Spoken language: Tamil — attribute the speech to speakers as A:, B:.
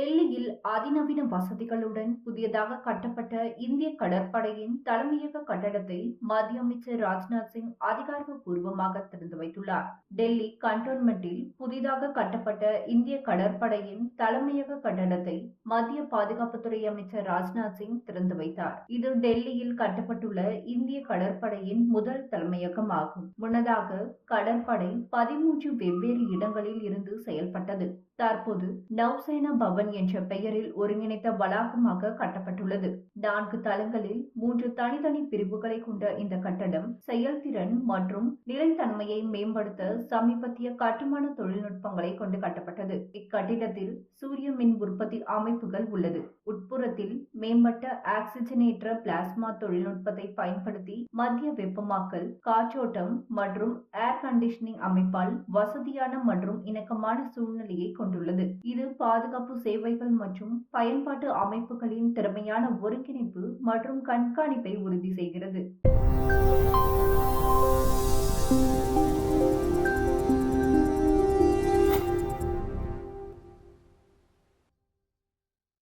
A: டெல்லியில் அதிநவீன வசதிகளுடன் புதியதாக கட்டப்பட்ட இந்திய கடற்படையின் தலைமையக கட்டடத்தை மத்திய அமைச்சர் ராஜ்நாத் சிங் அதிகாரப்பூர்வமாக திறந்து வைத்துள்ளார். டெல்லி கண்டோன்மெண்டில் புதிதாக கட்டப்பட்ட இந்திய கடற்படையின் தலைமையக கட்டடத்தை மத்திய பாதுகாப்புத்துறை அமைச்சர் ராஜ்நாத் சிங் திறந்து வைத்தார். இது டெல்லியில் கட்டப்பட்டுள்ள இந்திய கடற்படையின் முதல் தலைமையகம் ஆகும் முன்னதாக கடற்படை பதிமூன்று வெவ்வேறு இடங்களில் இருந்து செயல்பட்டது. தற்போது நவ்சேனா பவன் என்ற பெயரில் ஒருங்கிணைத்த வளாகமாக கட்டப்பட்டுள்ளது. நான்கு தளங்களில் மூன்று தனித்தனி பிரிவுகளை கொண்ட இந்த கட்டடம் செயல்திறன் மற்றும் நிலைத்தன்மையை மேம்படுத்த சமீபத்திய கட்டுமான தொழில்நுட்பங்களை கொண்டு கட்டப்பட்டது. இக்கட்டிடத்தில் சூரிய மின் உற்பத்தி அமைப்புகள் உள்ளது. உட்புறத்தில் மேம்பட்ட ஆக்சிஜனேற்ற பிளாஸ்மா தொழில்நுட்பத்தை பயன்படுத்தி மத்திய வெப்பமாக்கல் காற்றோட்டம் மற்றும் ஏர் கண்டிஷனிங் அமைப்பால் வசதியான மற்றும் இணக்கமான சூழ்நிலையை கொண்டு கொண்டுள்ளது. இது பாதுகாப்பு சேவைகள் மற்றும் பயன்பாட்டு அமைப்புகளின் திறமையான ஒருங்கிணைப்பு மற்றும் கண்காணிப்பை உறுதி செய்கிறது.